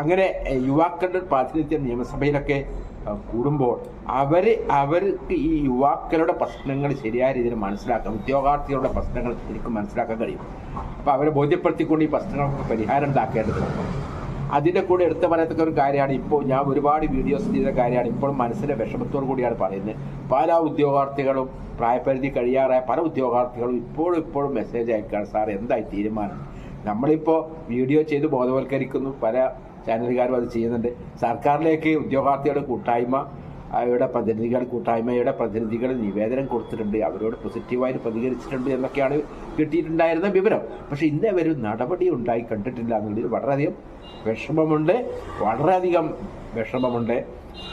അങ്ങനെ യുവാക്കളുടെ പ്രാതിനിധ്യം നിയമസഭയിലൊക്കെ കൂടുമ്പോൾ അവർ അവർക്ക് ഈ യുവാക്കളുടെ പ്രശ്നങ്ങൾ ശരിയായ രീതിയിൽ മനസ്സിലാക്കാം ഉദ്യോഗാർത്ഥികളുടെ പ്രശ്നങ്ങൾ ശരിക്കും മനസ്സിലാക്കാൻ കഴിയും. അപ്പോൾ അവരെ ബോധ്യപ്പെടുത്തിക്കൊണ്ട് ഈ പ്രശ്നങ്ങൾക്ക് പരിഹാരം ഉണ്ടാക്കേണ്ടതുണ്ട് അതിന്റെ കൂടെ എടുത്തു പറയത്തക്ക ഒരു കാര്യമാണ് ഇപ്പോൾ ഞാൻ ഒരുപാട് വീഡിയോസ് ചെയ്ത കാര്യമാണ് ഇപ്പോൾ മനസ്സിലെ വിഷമത്തോടു കൂടിയാണ് പറയുന്നത്. പല ഉദ്യോഗാർത്ഥികളും പ്രായപരിധി കഴിയാറായ പല ഉദ്യോഗാർത്ഥികളും ഇപ്പോഴും ഇപ്പോഴും മെസ്സേജ് അയക്കുകയാണ് സാർ എന്തായി തീരുമാനം? നമ്മളിപ്പോൾ വീഡിയോ ചെയ്ത് ബോധവൽക്കരിക്കുന്നു. പല ചാനലുകാരും അത് ചെയ്യുന്നുണ്ട്. സർക്കാരിലേക്ക് ഉദ്യോഗാർത്ഥികളുടെ കൂട്ടായ്മ അവരുടെ പ്രതിനിധികൾ കൂട്ടായ്മയുടെ പ്രതിനിധികൾ നിവേദനം കൊടുത്തിട്ടുണ്ട്. അവരോട് പോസിറ്റീവായിട്ട് പ്രതികരിച്ചിട്ടുണ്ട് എന്നൊക്കെയാണ് കിട്ടിയിട്ടുണ്ടായിരുന്ന വിവരം. പക്ഷെ ഇന്നേ ഒരു നടപടി ഉണ്ടായി കണ്ടിട്ടില്ല എന്നുള്ളതിൽ വളരെയധികം വിഷമമുണ്ട്. വളരെയധികം വിഷമമുണ്ട്.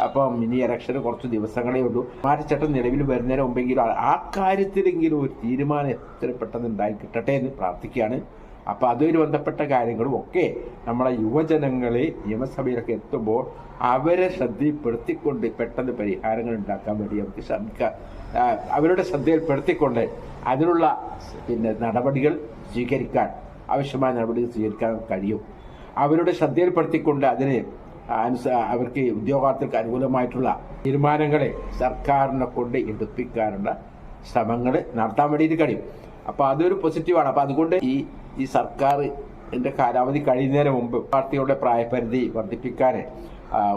അപ്പം ഇനി ഇലക്ഷന് കുറച്ച് ദിവസങ്ങളേ ഉള്ളൂ. മാറ്റിച്ചട്ടം നിലവിൽ വരുന്നതിന് മുമ്പെങ്കിലും ആ കാര്യത്തിലെങ്കിലും ഒരു തീരുമാനം എത്ര പെട്ടെന്ന് ഉണ്ടായി കിട്ടട്ടെ എന്ന് പ്രാർത്ഥിക്കുകയാണ്. അപ്പൊ അതുമായി ബന്ധപ്പെട്ട കാര്യങ്ങളും ഒക്കെ നമ്മളെ യുവജനങ്ങളെ നിയമസഭയിലൊക്കെ എത്തുമ്പോൾ അവരെ ശ്രദ്ധയിൽപ്പെടുത്തിക്കൊണ്ട് പെട്ടെന്ന് പരിഹാരങ്ങൾ ഉണ്ടാക്കാൻ വേണ്ടി നമുക്ക് ശ്രമിക്കാം. അവരുടെ ശ്രദ്ധയിൽപ്പെടുത്തിക്കൊണ്ട് അതിനുള്ള പിന്നെ നടപടികൾ സ്വീകരിക്കാൻ ആവശ്യമായ നടപടികൾ സ്വീകരിക്കാൻ കഴിയും. അവരുടെ ശ്രദ്ധയിൽപ്പെടുത്തിക്കൊണ്ട് അതിന് അനുസ അവർക്ക് ഉദ്യോഗാർത്ഥികൾക്ക് അനുകൂലമായിട്ടുള്ള തീരുമാനങ്ങളെ സർക്കാരിനെ കൊണ്ട് എടുപ്പിക്കാനുള്ള ശ്രമങ്ങൾ നടത്താൻ വേണ്ടിയിട്ട് കഴിയും. അപ്പോൾ അതൊരു പോസിറ്റീവാണ് അപ്പോൾ അതുകൊണ്ട് ഈ ഈ സർക്കാർ എന്റെ കാലാവധി കഴിയുന്നതിന് മുമ്പ് പാർട്ടിയുടെ പ്രായപരിധി വർദ്ധിപ്പിക്കാൻ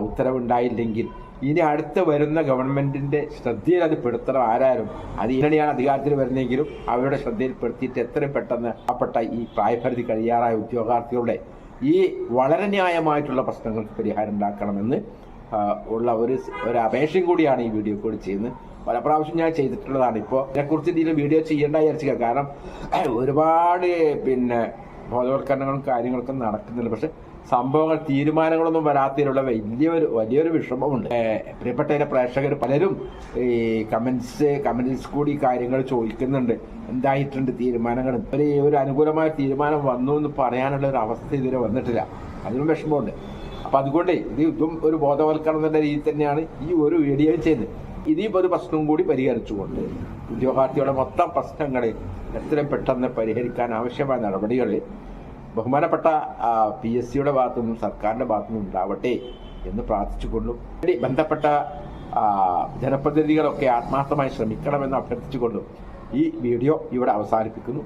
ഉത്തരവുണ്ടായില്ലെങ്കിൽ ഇനി അടുത്ത് വരുന്ന ഗവൺമെന്റിന്റെ ശ്രദ്ധയിൽ അത് പെടുത്തണം. ആരായാലും അത് ഇങ്ങനെയാണ് അധികാരത്തിൽ വരുന്നെങ്കിലും അവരുടെ ശ്രദ്ധയിൽപ്പെടുത്തിയിട്ട് എത്രയും പെട്ടെന്ന് പാവപ്പെട്ട ഈ പ്രായപരിധി കഴിയാറായ ഉദ്യോഗാർത്ഥികളുടെ ഈ വളരെ ന്യായമായിട്ടുള്ള പ്രശ്നങ്ങൾക്ക് പരിഹാരം ഉണ്ടാക്കണമെന്ന് ഉള്ള ഒരു ഒരു അപേക്ഷയും കൂടിയാണ് ഈ വീഡിയോ കോൾ ചെയ്യുന്നത്. പല പ്രാവശ്യം ഞാൻ ചെയ്തിട്ടുള്ളതാണ്. ഇപ്പോൾ ഇതിനെക്കുറിച്ച് എന്തെങ്കിലും വീഡിയോ ചെയ്യേണ്ട വിചാരിച്ചില്ല കാരണം ഒരുപാട് പിന്നെ ബോധവൽക്കരണങ്ങളും കാര്യങ്ങളൊക്കെ നടക്കുന്നുണ്ട്. പക്ഷെ സംഭവങ്ങൾ തീരുമാനങ്ങളൊന്നും വരാത്തതിലുള്ള വലിയൊരു വലിയൊരു വിഷമമുണ്ട്. പ്രിയപ്പെട്ട പ്രേക്ഷകർ പലരും ഈ കമന്റ്സ് കമന്റ്സ് കൂടി കാര്യങ്ങൾ ചോദിക്കുന്നുണ്ട്. എന്തായിട്ടുണ്ട് തീരുമാനങ്ങൾ? ഒരു ഒരു അനുകൂലമായ തീരുമാനം വന്നു എന്ന് പറയാനുള്ള ഒരു അവസ്ഥ ഇതുവരെ വന്നിട്ടില്ല. അതിനും വിഷമമുണ്ട്. അപ്പൊ അതുകൊണ്ട് ഇത് ഇതും ഒരു ബോധവൽക്കരണം എന്ന രീതിയിൽ തന്നെയാണ് ഈ ഒരു വീഡിയോ ചെയ്യുന്നത്. ഇതീ ഒരു പ്രശ്നവും കൂടി പരിഹരിച്ചുകൊണ്ട് ഉദ്യോഗാർത്ഥികളുടെ മൊത്തം പ്രശ്നങ്ങളെ എത്രയും പെട്ടെന്ന് പരിഹരിക്കാൻ ആവശ്യമായ നടപടികൾ ബഹുമാനപ്പെട്ട പി എസ് സിയുടെ ഭാഗത്തു നിന്നും സർക്കാരിന്റെ ഭാഗത്തു നിന്നും ഉണ്ടാവട്ടെ എന്ന് പ്രാർത്ഥിച്ചുകൊണ്ടും ബന്ധപ്പെട്ട ജനപ്രതിനിധികളൊക്കെ ആത്മാർത്ഥമായി ശ്രമിക്കണമെന്ന് അഭ്യർത്ഥിച്ചുകൊണ്ടും ഈ വീഡിയോ ഇവിടെ അവസാനിപ്പിക്കുന്നു.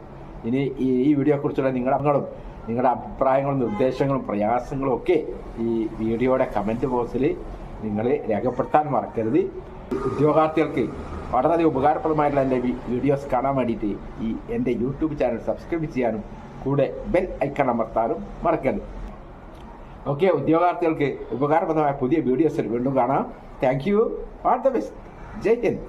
ഇനി ഈ ഈ വീഡിയോയെക്കുറിച്ചുള്ള നിങ്ങളുടെ അംഗങ്ങളും നിങ്ങളുടെ അഭിപ്രായങ്ങളും നിർദ്ദേശങ്ങളും പ്രയാസങ്ങളും ഒക്കെ ഈ വീഡിയോയുടെ കമന്റ് ബോക്സിൽ നിങ്ങൾ രേഖപ്പെടുത്താൻ മറക്കരുത്. ഉദ്യോഗാർത്ഥികൾക്ക് വളരെയധികം ഉപകാരപ്രദമായിട്ടുള്ള എന്റെ വീഡിയോസ് കാണാൻ വേണ്ടിയിട്ട് ഈ എന്റെ യൂട്യൂബ് ചാനൽ സബ്സ്ക്രൈബ് ചെയ്യാനും കൂടെ ബെൽ ഐക്കൺ അമർത്താനും മറക്കരുത്. ഓക്കെ ഉദ്യോഗാർത്ഥികൾക്ക് ഉപകാരപ്രദമായ പുതിയ വീഡിയോസ് വീണ്ടും കാണാം. Thank you all the best Jai Hind.